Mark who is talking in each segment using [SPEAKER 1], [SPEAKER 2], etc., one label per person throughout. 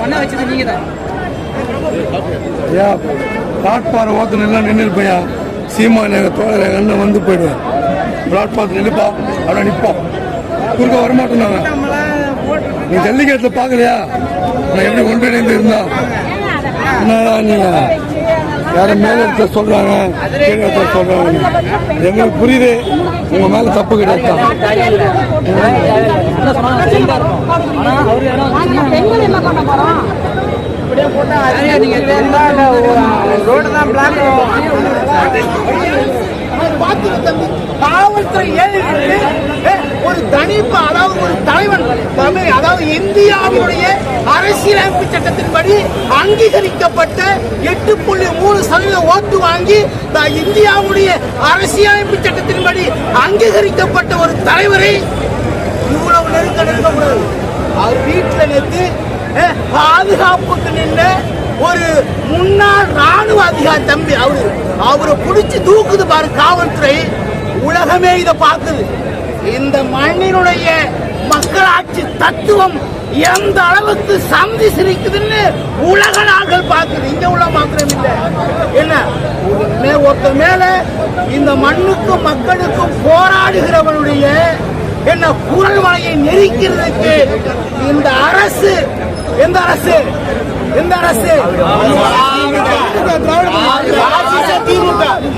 [SPEAKER 1] மண்ணை வச்சது நீங்க தான்
[SPEAKER 2] ஐயா ஓத்து நின்று இருப்பையா சீமான் எங்கள் தோழர் எங்கள் அண்ணன் வந்து போயிடுவேன் பிளாட்பாரத்தில் நின்றுப்பா அப்படியே நிற்போம் குறுக்க வரமாட்டோம் நாங்கள் நீ ஜல்லிக்கட்டில் பார்க்கலையா நான் எப்படி ஒன்றிணைந்து இருந்தா? என்னடா நீங்கள் யாரும் மேல இடத்துல சொல்றாங்க? கீழே இடத்துல சொல்றாங்க. எங்களுக்கு புரியுது. உங்க மேல தப்பு கிடையாது.
[SPEAKER 3] காவல்துறை ஏழுகளுக்கு ஒரு தனிப்பு அதாவது ஒரு தலைவன் தமிழ் அதாவது இந்தியாவினுடைய அரசியலமைப்பு சட்டத்தின்படி அங்கீகரிக்கப்பட்ட எட்டு புள்ளி மூணு சதவீத ஓட்டு வாங்கி த- இந்தியாவுடைய அரசியலமைப்பு சட்டத்தின்படி அங்கீகரிக்கப்பட்ட ஒரு தலைவரை இவ்வளவு நெருக்க நெருக்கக்கூடாது அவர் வீட்டில் நேற்று பாதுகாப்புக்கு நின்ற ஒரு முன்னாள் ராணுவ அதிகாரி தம்பி அவரு. அவரை பிடிச்சி தூக்குது பாரு காவல்துறை. உலகமே இதை பார்க்குது. இந்த மண்ணினுடைய மக்களாட்சி தத்துவம் எந்த அளவுக்கு சந்தி சிரிக்குதுன்னு உலக நாடுகள் பார்க்குது. இங்க உள்ள மாத்திரம் இல்லை. என்ன? ஒருத்த மேல இந்த மண்ணுக்கும் மக்களுக்கும் போராடுகிறவனுடைய என்ன குரல் வலையை நெரிக்கிறதுக்கு இந்த அரசு எந்த அரசு? எந்த அரசு?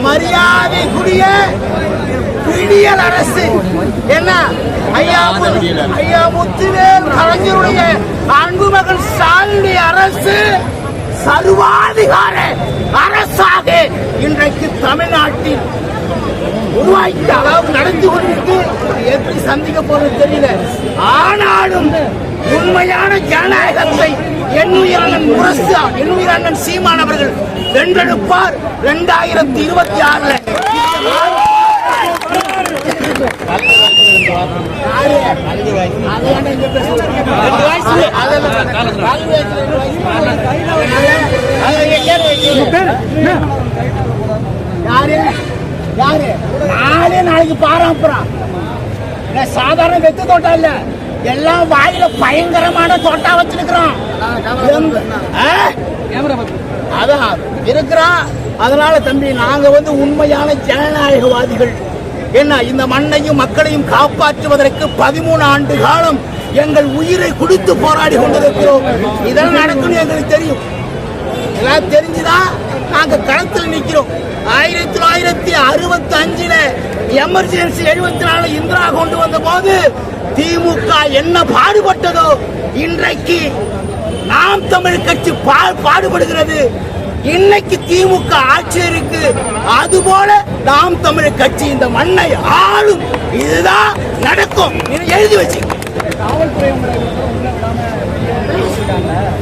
[SPEAKER 3] மரியாதைக்குரிய விடியல் அரசு. என்ன? ஐயா ஐயா முத்துவேல் கலைஞருடைய அன்பு மகன் ஸ்டாலினுடைய அரசு சர்வாதிகார அரசாக இன்றைக்கு தமிழ்நாட்டில் உருவாக்கி அதாவது நடந்து கொண்டிருக்கு. எப்படி சந்திக்க போறது தெரியல. ஆனாலும் உண்மையான ஜனநாயகத்தை எண்ணுயிரண்ணன் முரசு எண்ணுயிரண்ணன் சீமான் அவர்கள் வென்றெடுப்பார். இரண்டாயிரத்தி இருபத்தி ஆறுல. யாரு யாரு நாளே நாளைக்கு பாரம்பரம் சாதாரண வெத்து தோட்டம் இல்ல எல்லாம் வாயில பயங்கரமான தோட்டா வச்சிருக்கிறோம் ஆ? அதான் இருக்கிறான் அதனால தம்பி நாங்க வந்து உண்மையான ஜனநாயகவாதிகள் என்ன இந்த மண்ணையும் மக்களையும் காப்பாற்றுவதற்கு பதிமூணு ஆண்டு காலம் எங்கள் உயிரை கொடுத்து போராடி கொண்டிருக்கிறோம். இதெல்லாம் நடக்கணும் எங்களுக்கு தெரியும். எல்லாம் தெரிஞ்சுதான் நாங்க களத்தில் நிற்கிறோம். ஆயிரத்தி தொள்ளாயிரத்தி அறுபத்தி அஞ்சுல எமர்ஜென்சி எழுபத்தி நாலு இந்திரா கொண்டு வந்த போது திமுக என்ன பாடுபட்டதோ இன்றைக்கு நாம் தமிழ் கட்சி பா- பாடுபடுகிறது. இன்னைக்கு திமுக ஆட்சி இருக்கு. அதுபோல நாம் தமிழ் கட்சி இந்த மண்ணை ஆளும். இதுதான் நடக்கும். எழுதி வச்சு.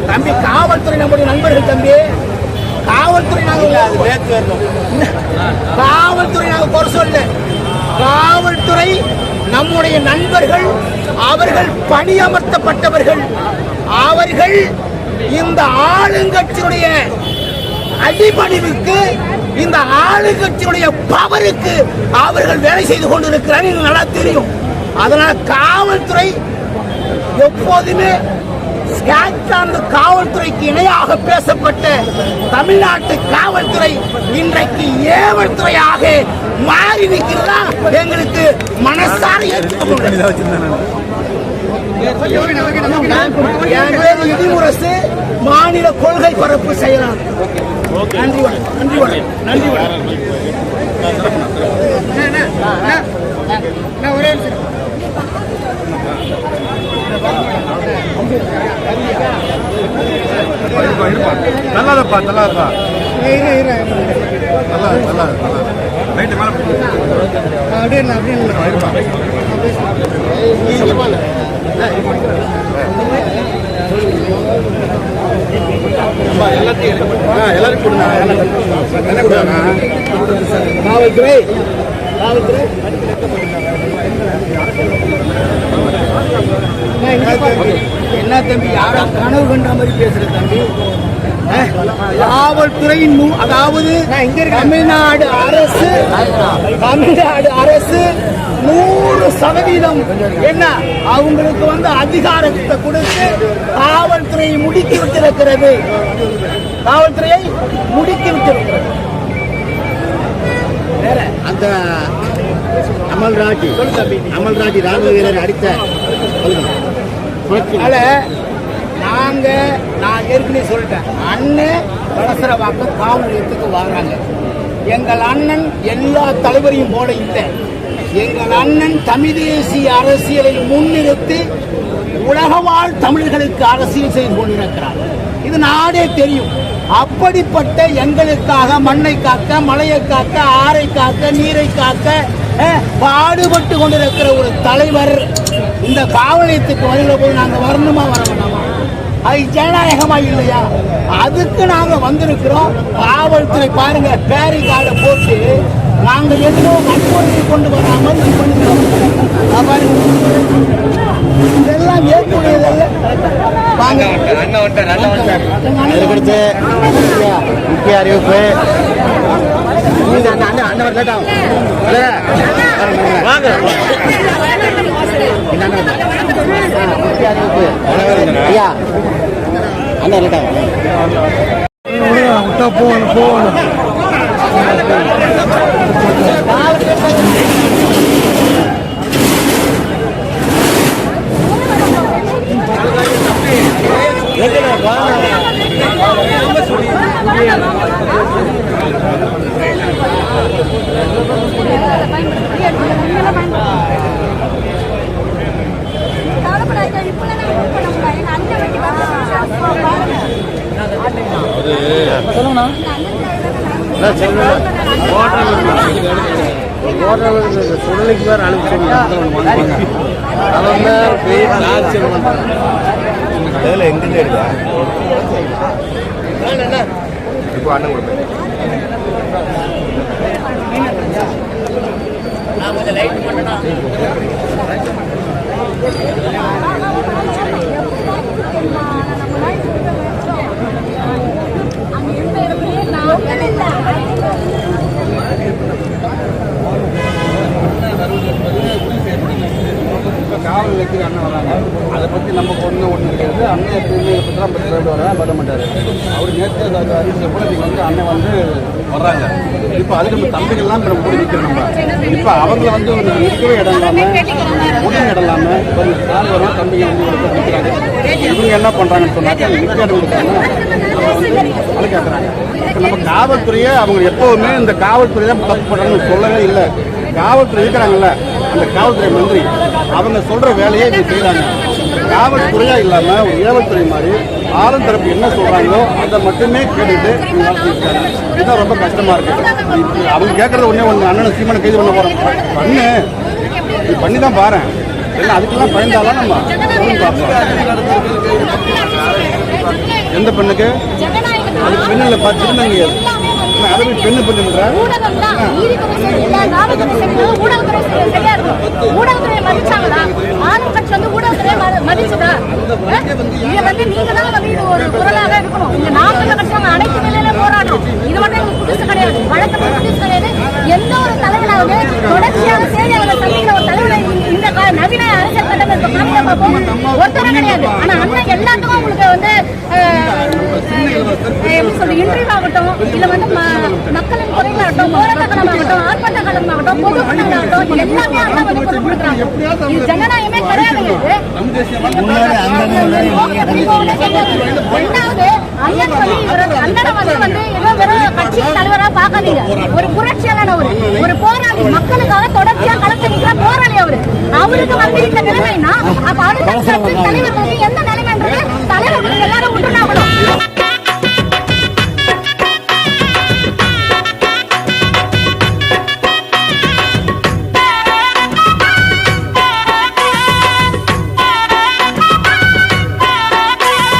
[SPEAKER 3] தம்பி காவல்துறை நம்முடைய நண்பர்கள் தம்பி. காவல்துறை நாங்க காவல்துறை நாங்க குறை சொல்ல காவல்துறை நம்முடைய நண்பர்கள் அவர்கள் பணியமர்த்தப்பட்டவர்கள். அவர்கள் இந்த ஆளுங்கட்சியுடைய அடிபணிவுக்கு இந்த ஆளுங்கட்சியுடைய பவருக்கு அவர்கள் வேலை செய்து கொண்டிருக்கிறார்கள் நல்லா தெரியும். அதனால் காவல்துறை எப்போதுமே ஸ்கேட்லாந்து காவல்துறைக்கு இணையாக பேசப்பட்ட தமிழ்நாட்டு காவல்துறை இன்றைக்கு ஏவல் துறையாக மாறி நிற்கிறதா எங்களுக்கு மனசார ஏற்றுக்க பேரு இடிமுரசு மாநில கொள்கை பரப்பு செயலாளர். நன்றி வணக்கம். நன்றி வணக்கம். நன்றி வணக்கம். ஒரே.
[SPEAKER 2] நல்லாதப்பா நல்லாதப்பா. நல்லா நல்லா ரைட்டு மேலே
[SPEAKER 3] அப்படியே அப்படியே இல்லை. இங்க போல.
[SPEAKER 2] எல்லாரும் கொடுங்க என்ன கொடுங்க
[SPEAKER 3] காவல்துறை காவல்துறை என்ன தம்பி யாரா கனவு கண்ட மாதிரி பேசுற தம்பி காவல்துறையின் அதாவது தமிழ்நாடு அரசு தமிழ்நாடு அரசு நூறு சதவீதம் என்ன? அவங்களுக்கு வந்து அதிகாரத்தை கொடுத்து காவல்துறையை முடுக்கி விட்டிருக்கிறது காவல்துறையை முடுக்கி விட்டிருக்கிறது.
[SPEAKER 4] அந்த அமல்ராஜ் அமல்ராஜ் ராணுவ வீரர் அடித்த.
[SPEAKER 3] அதனால நாங்க நான் ஏற்கனவே சொல்லிட்டேன். அண்ணன் வளசரவாக்கம் காவல் நிலையத்துக்கு வராங்க. எங்கள் அண்ணன் எல்லா தலைவரையும் போல இல்லை. எங்கள் அண்ணன் தமிழ் தேசிய அரசியலை முன்னிறுத்தி உலகவாழ் தமிழர்களுக்கு அரசியல் செய்து கொண்டிருக்கிறார். இது நாடே தெரியும். அப்படிப்பட்ட எங்களுக்காக மண்ணை காக்க மலையை காக்க ஆறை காக்க நீரை காக்க பாடுபட்டு கொண்டிருக்கிற ஒரு தலைவர் இந்த காவல் நிலையத்துக்கு வருகிற போது நாங்க வரணுமா வர வேண்டாமா அது ஜனநாயகமா இல்லையா? அதுக்கு நாங்க வந்திருக்கிறோம். காவல்துறை பாருங்க பேரி கார்டை போட்டு நாங்க எதுவும் வன்முறையை கொண்டு வராமல் இது பாருங்க. இதெல்லாம் ஏற்புடையதல்ல
[SPEAKER 4] அதுக்கடுத்து முக்கிய அறிவிப்பு. அண்ணன் வாங்க. இந்த அண்ணன் வரல. ஆ, முக்கிய அறிவிப்பு. ஐயா. அண்ணன் வரலட்டா
[SPEAKER 2] விடுங்க, விட்டா போகணும் போகணும்.
[SPEAKER 4] சுடலைக்கு வேறு அனுப்பிச்சு அவங்க போய் டார்ச்சர் பண்ணுறாங்க அதில் எங்கேருந்து எடுத்தா இப்போ அண்ணன் கொடுப்பேன்
[SPEAKER 5] இப்போ காவல் நிலையத்துக்கு அண்ணன் வராங்க. அதை பற்றி நமக்கு ஒன்று ஒன்று இருக்கிறது அண்ணன் எப்பயுமே இதை பற்றிலாம் பற்றி சொல்லிட்டு வர மாட்டார். அவர் நேற்று அதை அறிவிச்ச கூட நீங்கள் வந்து அண்ணன் வந்து வர்றாங்க. இப்போ அதுக்கு நம்ம தம்பிகள்லாம் இப்போ நம்ம கூட நிற்கிறோம் நம்ம. இப்போ அவங்கள வந்து ஒரு நிற்கவே இடம் இல்லாமல் உடனே இடம் இல்லாமல் இப்போ கால் வரும் தம்பிகள் வந்து நிற்கிறாங்க இவங்க என்ன பண்ணுறாங்கன்னு சொன்னாக்கா நிற்க இடம் கொடுத்தாங்க அதை கேட்குறாங்க இப்போ நம்ம காவல்துறையை அவங்க எப்போவுமே இந்த காவல்துறை தான் தப்பு பண்ணுறாங்கன்னு சொல்லவே இல்லை. காவல்துறை இருக்கிறாங்கல்ல. அந்த காவல்துறை மந்திரி அவங்க சொல்ற வேலையை இவங்க செய்யறாங்க. காவல்துறையா இல்லாம ஒரு ஏவல்துறை மாதிரி ஆளும் தரப்பு என்ன சொல்றாங்களோ அதை மட்டுமே கேட்டுட்டு இவங்க இதுதான் ரொம்ப கஷ்டமா இருக்கு. அவங்க கேட்கறது ஒண்ணே ஒண்ணு அண்ணன் சீமான கைது பண்ண போறோம். பண்ணு. நீ பண்ணி தான் பாரு ஏன்னா அதுக்கெல்லாம் பயந்தாலும் நம்ம பார்ப்போம். எந்த பெண்ணுக்கு? அது பெண்ணில் பார்த்து திருநங்கை அது. என்ன, பண்ணுற
[SPEAKER 6] ஊடகம் தான் நீதித்துறை சரியில்லை காவல்துறை சரியில்லை ஊடகத்துறை சரி- சரியா இருக்கும் ஊடகத்துறையை மதிச்சாங்களா? ஆளும் கட்சி வந்து ஊடகத்துறையை ம- மதிச்சுதா? இங்க வந்து நீங்க தான் வந்து இது ஒரு குரலாக இருக்கணும். இங்க நாமக்கல் கட்சி அவங்க அனைத்து நிலையில போராடுறோம். இது மட்டும் எங்களுக்கு புதுசு கிடையாது. வழக்கமே புதுசு கிடையாது. எந்த ஒரு தலைவராவது தொடர்ச்சியாக செய்தியாளர்களை சந்திக்கிற ஒரு தலைவரை இந்த நவீன அரசியல் கட்டமைப்பு காமிக்க பார்ப்போம் ஒருத்தரும் கிடையாது. ஆனா அண்ணன் எல்லாத்துக்கும் உங்களுக்கு வந்து எப்படி இன்டர்வியூ ஆகட்டும் இல்ல வந்து ஆர்ப்பாட்ட எல்லாமே அண்ணா வந்து கொடுக்குறாங்க. இது ஜனநாயகமே கிடையாதுங்க ரெண்டாவது அண்ணன் அண்ணனை வந்து வந்து ஏதோ வெறும் தலைவரா பார்க்காதீங்க. ஒரு புரட்சியாளர் ஒரு போராளி மக்களுக்காக தொடர்ச்சியா களத்தில் போராளி அவரு. அவருக்கு வந்து இந்த நிலைமைனா அப்ப அடுத்த தலைவர்களுக்கு எந்த